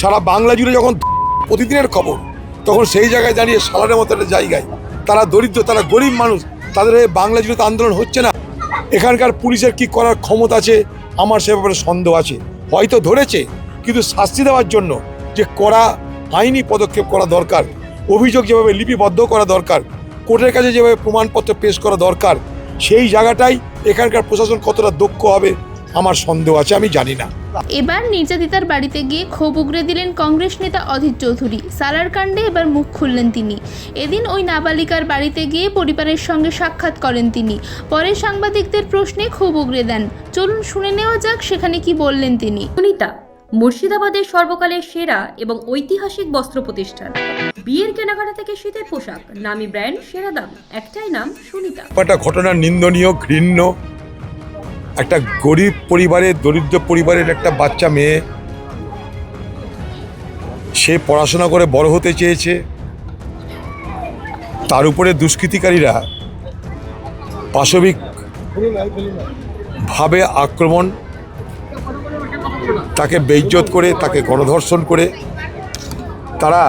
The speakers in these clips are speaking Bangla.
সারা বাংলা জুড়ে যখন প্রতিদিনের খবর, তখন সেই জায়গায় দাঁড়িয়ে সালারের মতো একটা জায়গায়, তারা দরিদ্র, তারা গরিব মানুষ, তাদের বাংলা জুড়ে তো আন্দোলন হচ্ছে না। এখানকার পুলিশের কি করার ক্ষমতা আছে? আমার সে ব্যাপারে সন্দেহ আছে। হয়তো ধরেছে, কিন্তু শাস্তি দেওয়ার জন্য যে করা আইনি পদক্ষেপ করা দরকার, অভিযোগ যেভাবে লিপিবদ্ধ করা দরকার, কোর্টের কাছে যেভাবে প্রমাণপত্র পেশ করা দরকার, সেই জায়গাটাই এখানকার প্রশাসন কতটা দক্ষ হবে আমার সন্দেহ আছে আমি জানি না। এবার নির্যাতিতার বাড়িতে গিয়ে ক্ষোভ উগরে দিলেন কংগ্রেস নেতা অধীর চৌধুরী। সালার কাণ্ডে এবার মুখ খুললেন তিনি। এদিন ওই নাবালিকার বাড়িতে গিয়ে পরিবারের সঙ্গে সাক্ষাৎ করেন তিনি। পরে সাংবাদিকদের প্রশ্নে ক্ষোভ উগরে দেন। চলুন শুনে নেওয়া যাক সেখানে কি বললেন তিনি। সুনিতা মুর্শিদাবাদের সর্বকালের সেরা এবং ঐতিহাসিক বস্ত্র প্রতিষ্ঠান। বিয়ের কেনাকাটা থেকে শীতের পোশাক। নামি ব্র্যান্ড সেরা দাম। একটাই নাম সুনিতা। একটা ঘটনা নিন্দনীয় ঘৃণ্য একটা গরিব পরিবারের, দরিদ্র পরিবারের একটা বাচ্চা মেয়ে। সে পড়াশোনা করে বড় হতে চেয়েছে। তার উপরে দুষ্কৃতিকারীরা পাশবিক ভাবে আক্রমণ, তাকে বেইজ্জত করে, তাকে গণধর্ষণ করে। তারা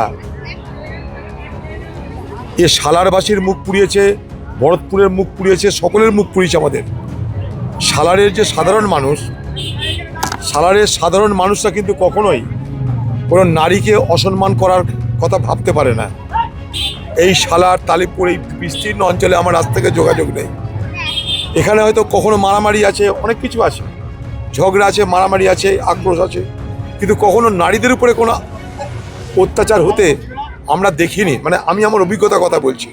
এ সালারবাসীর মুখ পুড়িয়েছে, ভরতপুরের মুখ পুড়িয়েছে, সকলের মুখ পুড়িয়েছে আমাদের। সালারের যে সাধারণ মানুষ, সালারের সাধারণ মানুষরা কিন্তু কখনোই কোনো নারীকে অসম্মান করার কথা ভাবতে পারে না। এই সালার তালিপুর এই বিস্তীর্ণ অঞ্চলে আমার আজ থেকে যোগাযোগ নেই। এখানে হয়তো কখনো মারামারি আছে, অনেক কিছু আছে। ঝগড়া আছে, মারামারি আছে, আক্রোশ আছে। কিন্তু কখনো নারীদের উপরে কোনো অত্যাচার হতে আমরা দেখিনি। মানে আমি আমার অভিজ্ঞতার কথা বলছি।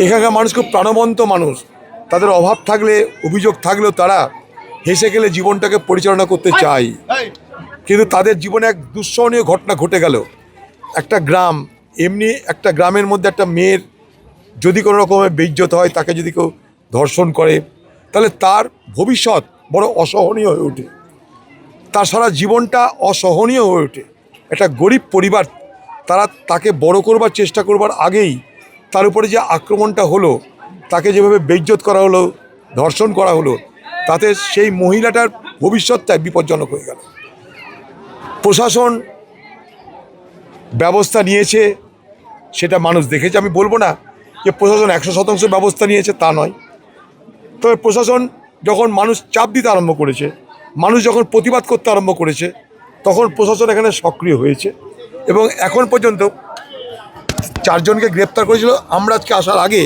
এখানকার মানুষ খুব প্রাণবন্ত মানুষ। তাদের অভাব থাকলে অভিযোগ থাকলেও তারা হেসে গেলে জীবনটাকে পরিচালনা করতে চায়। কিন্তু তাদের জীবনে এক দুঃসহনীয় ঘটনা ঘটে গেল। একটা গ্রাম এমনি একটা গ্রামের মধ্যে একটা মেয়ের যদি কোনো রকমের বেইজ্জত হয় তাকে যদি কেউ ধর্ষণ করে তাহলে তার ভবিষ্যৎ বড় অসহনীয় হয়ে ওঠে। তার সারা জীবনটা অসহনীয় হয়ে ওঠে। একটা গরিব পরিবার তারা তাকে বড় করবার চেষ্টা করবার আগেই তার উপরে যে আক্রমণটা হলো তাকে যেভাবে বেইজ্জত করা হলো, ধর্ষণ করা হলো, তাতে সেই মহিলাটার ভবিষ্যৎটাই বিপজ্জনক হয়ে গেল। প্রশাসন ব্যবস্থা নিয়েছে, সেটা মানুষ দেখেছে। আমি বলব না যে প্রশাসন একশো শতাংশ ব্যবস্থা নিয়েছে, তা নয়। তবে প্রশাসন যখন মানুষ চাপ দিতে আরম্ভ করেছে, মানুষ যখন প্রতিবাদ করতে আরম্ভ করেছে, তখন প্রশাসন এখানে সক্রিয় হয়েছে এবং এখন পর্যন্ত চারজনকে গ্রেপ্তার করেছিল। আমরা আজকে আসার আগে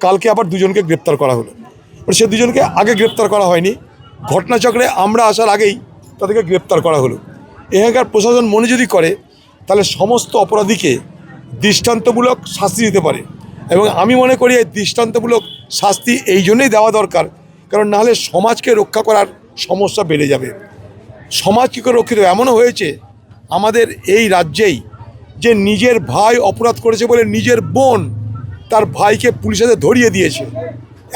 কালকে আবার দুজনকে গ্রেপ্তার করা হলো। সে দুজনকে আগে গ্রেপ্তার করা হয়নি। ঘটনাচক্রে আমরা আসার আগেই তাদেরকে গ্রেপ্তার করা হলো। এখানকার প্রশাসন মনে যদি করে, তাহলে সমস্ত অপরাধীকে দৃষ্টান্তমূলক শাস্তি দিতে পারে। এবং আমি মনে করি এই দৃষ্টান্তমূলক শাস্তি এই জন্যই দেওয়া দরকার, কারণ নাহলে সমাজকে রক্ষা করার সমস্যা বেড়ে যাবে। সমাজ কী করে রক্ষিত এমনও হয়েছে, আমাদের এই রাজ্যেই যে নিজের ভাই অপরাধ করেছে বলে নিজের বোন তার ভাইকে পুলিশেতে ধরিয়ে দিয়েছে।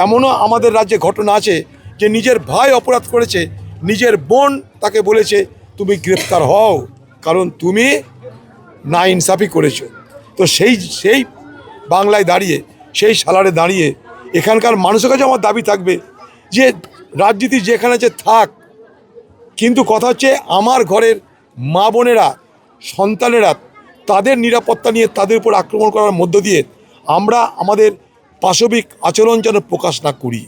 এমনও আমাদের রাজ্যে ঘটনা আছে যে নিজের ভাই অপরাধ করেছে, নিজের বোন তাকে বলেছে, তুমি গ্রেপ্তার হও, কারণ তুমি না ইনসাফি করেছ। তো সেই সেই বাংলায় দাঁড়িয়ে, সেই সালারে দাঁড়িয়ে এখানকার মানুষের কাছে আমার দাবি থাকবে যে রাজনীতি যেখানে যে থাক। কিন্তু কথা হচ্ছে আমার ঘরের মা বোনেরা, সন্তানেরা তাদের নিরাপত্তা নিয়ে তাদের উপর আক্রমণ করার মধ্য দিয়ে আমরা আমাদের পাশবিক আচরণ যেন প্রকাশ না করি।